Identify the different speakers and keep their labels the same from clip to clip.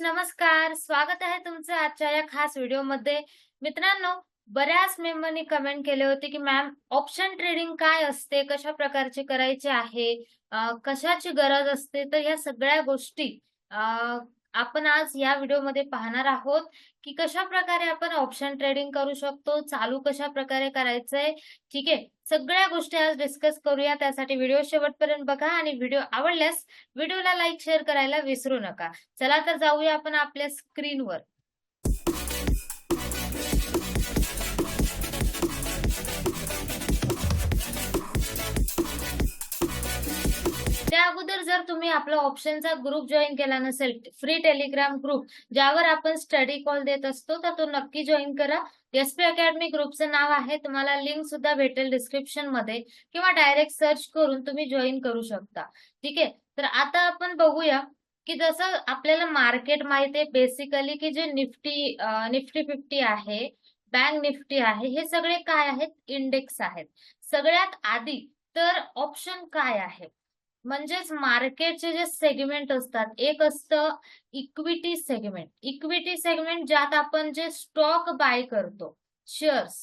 Speaker 1: नमस्कार. स्वागत आहे तुमचं आजच्या या खास व्हिडिओमध्ये. मित्रांनो बऱ्याच मेंबरनी कमेंट केले होते की मॅम ऑप्शन ट्रेडिंग काय असते? कशा प्रकारचे करायचे आहे? कशाची गरज असते? तर या सगळ्या गोष्टी आपण आज या व्हिडिओमध्ये पाहणार आहोत की कशा प्रकारे आपण ऑप्शन ट्रेडिंग करू शकतो चालू कशा प्रकारे करायचंय. ठीक आहे? सगळ्या गोष्टी आज डिस्कस करूया. त्यासाठी व्हिडिओ शेवटपर्यंत बघा आणि व्हिडिओ आवडल्यास व्हिडिओला लाईक शेअर करायला विसरू नका. चला तर जाऊया आपण आपल्या स्क्रीनवर जर तुम्ही आपला ऑप्शनचा ग्रुप जॉईन केला नसेल फ्री टेलिग्राम ग्रुप ज्यावर आपण स्टडी कॉल देत असतो तर तो नक्की जॉईन करा. एसपी अकॅडमी ग्रुपचं नाव आहे तुम्हाला लिंक सुद्धा भेटेल डिस्क्रिप्शनमध्ये किंवा डायरेक्ट सर्च करून तुम्ही जॉईन करू शकता. ठीक आहे? तर आता आपण बघूया की जसं आपल्याला मार्केट माहिती आहे बेसिकली की जे निफ्टी निफ्टी फिफ्टी आहे बँक निफ्टी आहे हे सगळे काय आहेत? इंडेक्स आहेत. सगळ्यात आधी तर ऑप्शन काय आहे? म्हणजेच मार्केटचे जे सेगमेंट असतात एक असतं इक्विटी सेगमेंट इक्विटी सेगमेंट ज्यात आपण जे स्टॉक बाय करतो शेअर्स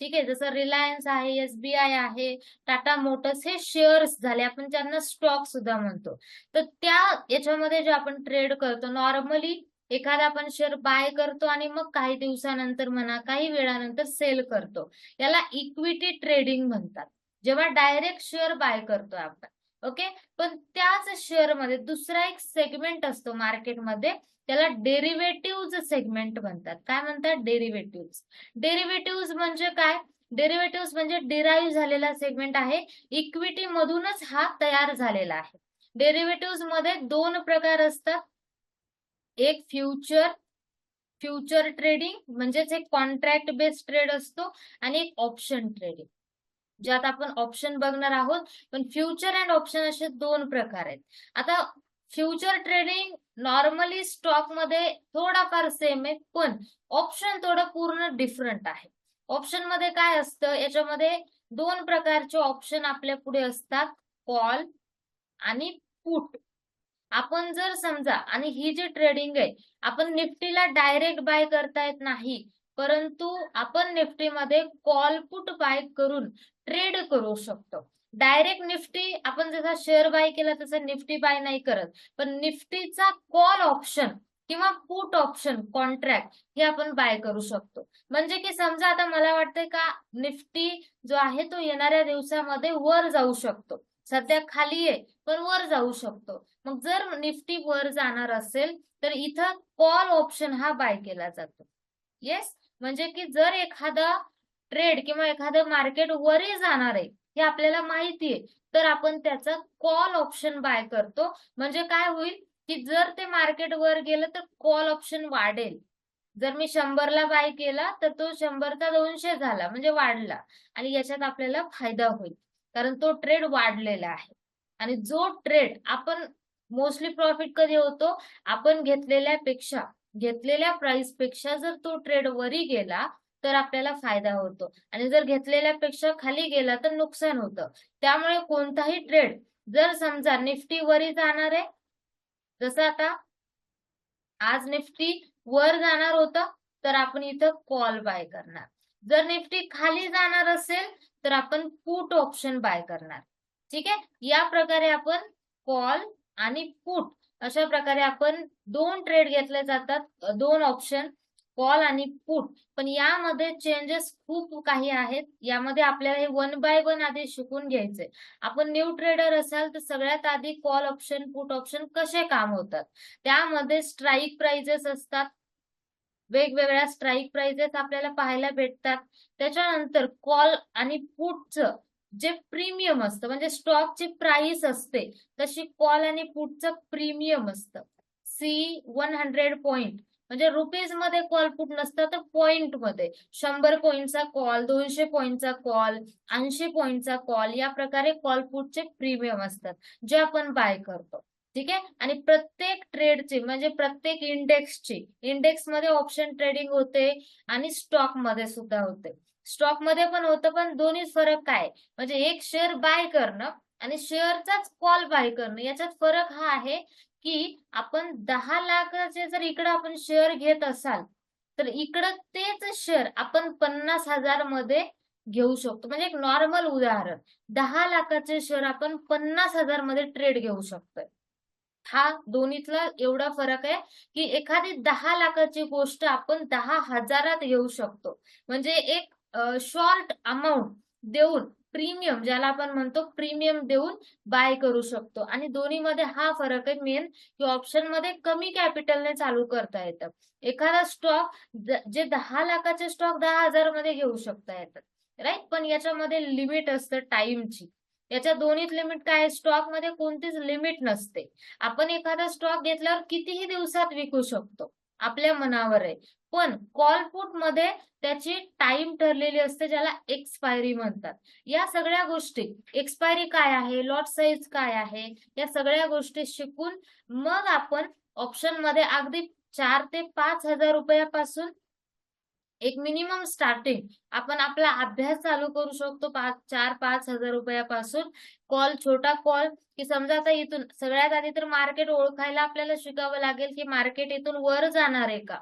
Speaker 1: ठीक आहे जसं रिलायन्स आहे एसबीआय आहे टाटा मोटर्स हे शेअर्स झाले आपण त्यांना स्टॉक सुद्धा म्हणतो. तर त्या याच्यामध्ये जे आपण ट्रेड करतो नॉर्मली एखादा आपण शेअर बाय करतो आणि मग काही दिवसानंतर म्हणा काही वेळानंतर सेल करतो. याला इक्विटी ट्रेडिंग म्हणतात. जेव्हा डायरेक्ट शेअर बाय करतो आपण ओके? पण त्याच शेअरमध्ये दुसरा एक सेगमेंट असतो मार्केटमध्ये त्याला डेरिव्हेटिव्ह सेगमेंट म्हणतात. काय म्हणतात? डेरिव्हेटिव्ह डेरिव्हेटिव्ह म्हणजे काय? डेरिव्हेटिव्ह म्हणजे डिराईव्ह झालेला सेगमेंट आहे. इक्विटी मधूनच हा तयार झालेला आहे. डेरिव्हेटिव्हमध्ये दोन प्रकार असतात. एक फ्युचर फ्युचर ट्रेडिंग म्हणजेच एक कॉन्ट्रॅक्ट बेस्ड ट्रेड असतो आणि एक ऑप्शन ट्रेडिंग ज्यात आपण ऑप्शन बघणार आहोत. पण फ्युचर अँड ऑप्शन असे दोन प्रकार आहेत. आता फ्युचर ट्रेडिंग नॉर्मली स्टॉकमध्ये थोडाफार सेम आहे पण ऑप्शन थोडं पूर्ण डिफरंट आहे. ऑप्शनमध्ये काय असतं? याच्यामध्ये दोन प्रकारचे ऑप्शन आपल्या पुढे असतात. कॉल आणि पुट आपण जर समजा आणि ही जी ट्रेडिंग आहे आपण निफ्टीला डायरेक्ट बाय करता येत नाही परंतु आपण निफ्टीमध्ये कॉल पुट बाय करून ट्रेड करू शकतो. डायरेक्ट निफ्टी आपण जसा शेअर बाय केला तसा निफ्टी बाय नाही करत. पण निफ्टीचा कॉल ऑप्शन किंवा पुट ऑप्शन कॉन्ट्रॅक्ट हे आपण बाय करू शकतो. म्हणजे की समजा आता मला वाटतंय का निफ्टी जो आहे तो येणाऱ्या दिवसामध्ये वर जाऊ शकतो. सध्या खाली आहे पण वर जाऊ शकतो. मग जर निफ्टी वर जाणार असेल तर इथं कॉल ऑप्शन हा बाय केला जातो. येस म्हणजे की जर एखादा ट्रेड किंवा एखादं मार्केट वरही जाणार आहे हे आपल्याला माहिती आहे तर आपण त्याचा कॉल ऑप्शन बाय करतो. म्हणजे काय होईल की जर ते मार्केट वर गेलं तर कॉल ऑप्शन वाढेल. जर मी शंभरला बाय केला तर तो शंभरचा दोनशे झाला म्हणजे वाढला. आणि याच्यात आपल्याला फायदा होईल. कारण तो ट्रेड वाढलेला आहे. आणि जो ट्रेड आपण मोस्टली प्रॉफिट कधी होतो? आपण घेतलेल्या पेक्षा घेतलेल्या प्राइसपेक्षा जर तो ट्रेड वरी गेला तर आपल्याला फायदा होतो. आणि जर घेतलेल्या पेक्षा खाली गेला तर नुकसान होतं. त्यामुळे कोणताही ट्रेड जर समजा निफ्टी वरी जाणार आहे जसं आता आज निफ्टी वर जाणार होतं तर आपण इथं कॉल बाय करणार. जर निफ्टी खाली जाणार असेल तर आपण पुट ऑप्शन बाय करणार. ठीक आहे? या प्रकारे आपण कॉल आणि पुट अशा प्रकारे आपण दोन ट्रेड घेतले जातात दोन ऑप्शन कॉल आणि पुट पण यामध्ये चेंजेस खूप काही आहेत. यामध्ये आपल्याला हे वन बाय वन आधी शिकून घ्यायचे आपण न्यू ट्रेडर असाल तर सगळ्यात आधी कॉल ऑप्शन पुट ऑप्शन कसे काम होतात? त्यामध्ये स्ट्राईक प्राइजेस असतात. वेगवेगळ्या स्ट्राईक प्राइजेस आपल्याला पाहायला भेटतात. त्याच्यानंतर कॉल आणि पुटचं जे प्रीमियम असतं म्हणजे स्टॉकची प्राइस असते तशी कॉल आणि पुटचं प्रीमियम असतं. सी वन हंड्रेड पॉइंट म्हणजे रुपीजमध्ये कॉल पुट नसतं तर पॉइंटमध्ये शंभर पॉइंटचा कॉल दोनशे पॉइंटचा कॉल ऐंशी पॉइंटचा कॉल या प्रकारे कॉल पुटचे प्रीमियम असतात जे आपण बाय करतो. ठीक आहे? आणि प्रत्येक ट्रेडची म्हणजे प्रत्येक इंडेक्सची इंडेक्समध्ये ऑप्शन ट्रेडिंग होते आणि स्टॉकमध्ये सुद्धा होते. स्टॉकमध्ये पण होतं पण दोन्ही फरक काय? म्हणजे एक शेअर बाय करणं आणि शेअरचाच कॉल बाय करणं. याच्यात फरक हा आहे की आपण दहा लाखाचे जर इकडं आपण शेअर घेत असाल तर इकडं तेच शेअर आपण पन्नास हजारमध्ये घेऊ शकतो. म्हणजे एक नॉर्मल उदाहरण. दहा लाखाचे शेअर आपण पन्नास हजारमध्ये ट्रेड घेऊ शकतोय. हा दोन्हीतला एवढा फरक आहे की एखादी दहा लाखाची गोष्ट आपण दहा हजारात घेऊ शकतो. म्हणजे एक शॉर्ट अमाऊंट देऊन प्रीमियम ज्याला आपण म्हणतो प्रीमियम देऊन बाय करू शकतो. आणि दोन्हीमध्ये हा फरक आहे मेन की ऑप्शनमध्ये कमी कॅपिटलने चालू करता येतं. एखादा स्टॉक जे दहा लाखाचे स्टॉक दहा हजारमध्ये घेऊ शकता येतात राईट पण याच्यामध्ये लिमिट असतं टाइमची याच्या दोन्हीत लिमिट काय? स्टॉकमध्ये कोणतीच लिमिट नसते. आपण एखादा स्टॉक घेतल्यावर कितीही दिवसात विकू शकतो. आपल्या मनावर आहे. पण कॉल पुटमध्ये त्याची टाइम ठरलेली असते ज्याला एक्सपायरी म्हणतात. या सगळ्या गोष्टी एक्सपायरी काय आहे लॉट साईज काय आहे या सगळ्या गोष्टी शिकून मग आपण ऑप्शनमध्ये अगदी चार ते पाच हजार रुपयापासून एक मिनिमम स्टार्टिंग आपण आपला अभ्यास चालू करू शकतो पाच चार पाच हजार रुपयापासून. कॉल छोटा कॉल की समजा आता इथून सगळ्यात आधी तर मार्केट ओळखायला आपल्याला शिकावं लागेल की मार्केट इथून वर जाणार आहे का?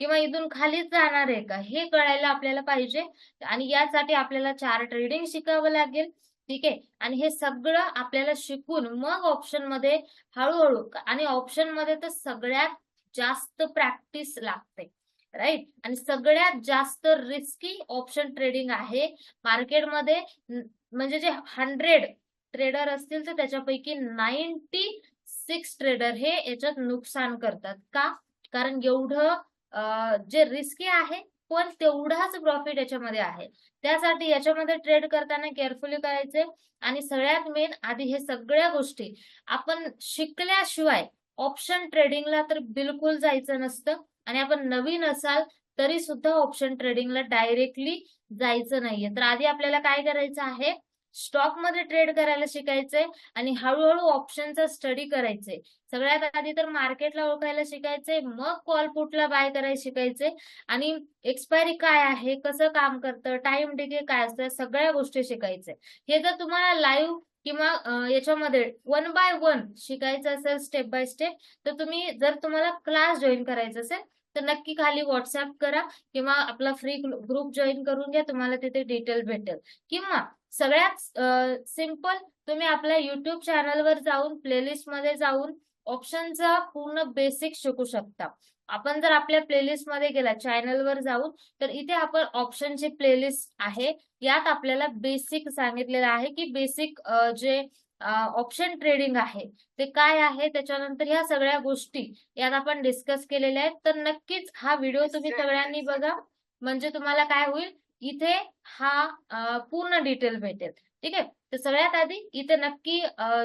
Speaker 1: किंवा इथून खालीच जाणार आहे का? हे कळायला आपल्याला पाहिजे. आणि यासाठी आपल्याला चार ट्रेडिंग शिकावं लागेल. ठीक आहे? आणि हे सगळं आपल्याला शिकून मग ऑप्शनमध्ये हळूहळू आणि ऑप्शनमध्ये तर सगळ्यात जास्त प्रॅक्टिस लागते. राईट आणि सगळ्यात जास्त रिस्की ऑप्शन ट्रेडिंग आहे. मार्केटमध्ये म्हणजे जे हंड्रेड ट्रेडर असतील तर त्याच्यापैकी नाईन्टी सिक्स ट्रेडर हे याच्यात नुकसान करतात. का? कारण एवढं जे रिस्की आहे पण तेवढाच प्रॉफिट याच्यामध्ये आहे. त्यासाठी याच्यामध्ये ट्रेड करताना केअरफुली करायचे. आणि सगळ्यात मेन आधी हे सगळ्या गोष्टी आपण शिकल्याशिवाय ऑप्शन ट्रेडिंगला तर बिलकुल जायचं नसतं. आणि आपण नवीन असाल तरी सुद्धा ऑप्शन ट्रेडिंगला डायरेक्टली जायचं नाहीये. तर आधी आपल्याला काय करायचं आहे? स्टॉकमध्ये ट्रेड करायला शिकायचंय आणि हळूहळू ऑप्शनचा स्टडी करायचंय. सगळ्यात आधी तर मार्केटला ओळखायला शिकायचंय मग कॉल पुटला बाय करायला शिकायचंय. आणि एक्सपायरी काय आहे? कसं काम करतं? टाइम डिके काय असतं? सगळ्या गोष्टी शिकायचंय. हे जर तुम्हाला लाईव्ह किंवा याच्यामध्ये वन बाय वन शिकायचं असेल स्टेप बाय स्टेप तर तुम्ही जर तुम्हाला क्लास जॉईन करायचा असेल तर नक्की खाली व्हॉट्सअप करा किंवा आपला फ्री ग्रुप जॉईन करून घ्या तुम्हाला तिथे डिटेल भेटेल. किंवा सगळ्यात सिंपल तुम्ही आपल्या युट्यूब चॅनलवर जाऊन प्लेलिस्टमध्ये जाऊन ऑप्शनचा पूर्ण बेसिक शिकू शकता. आपण जर आपल्या प्लेलिस्टमध्ये गेला चॅनलवर जाऊन तर इथे आपण ऑप्शनची प्लेलिस्ट आहे. यात आपल्याला बेसिक सांगितलेलं आहे की बेसिक जे ऑप्शन ट्रेडिंग आहे ते काय आहे? त्याच्यानंतर ह्या सगळ्या गोष्टी यात आपण डिस्कस केलेल्या आहेत. तर नक्कीच हा व्हिडिओ तुम्ही सगळ्यांनी बघा. म्हणजे तुम्हाला काय होईल? इथे हा पूर्ण डिटेल भेटेल. ठीक आहे? तर सगळ्यात आधी इथे नक्की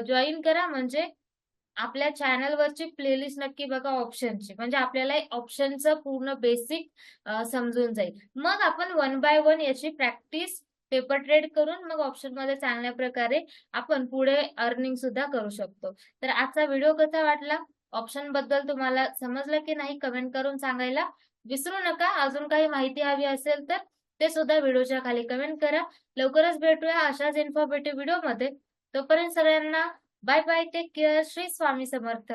Speaker 1: जॉईन करा. म्हणजे आपल्या चॅनलवरची प्लेलिस्ट नक्की बघा ऑप्शनची म्हणजे आपल्याला ऑप्शनचं पूर्ण बेसिक समजून जाईल. मग आपण वन बाय वन याची प्रॅक्टिस पेपर ट्रेड करून मग ऑप्शनमध्ये चांगल्या प्रकारे आपण पुढे अर्निंग सुद्धा करू शकतो. तर आजचा व्हिडिओ कसा वाटला? ऑप्शनबद्दल तुम्हाला समजलं की नाही? कमेंट करून सांगायला. विसरू नका. अजून काही माहिती हवी असेल तर ते सुद्धा व्हिडिओच्या खाली कमेंट करा. लवकरच भेटूया अशाच इन्फॉर्मेटिव्ह व्हिडिओमध्ये. तोपर्यंत सगळ्यांना bye bye take care. Shri Swami Samarth.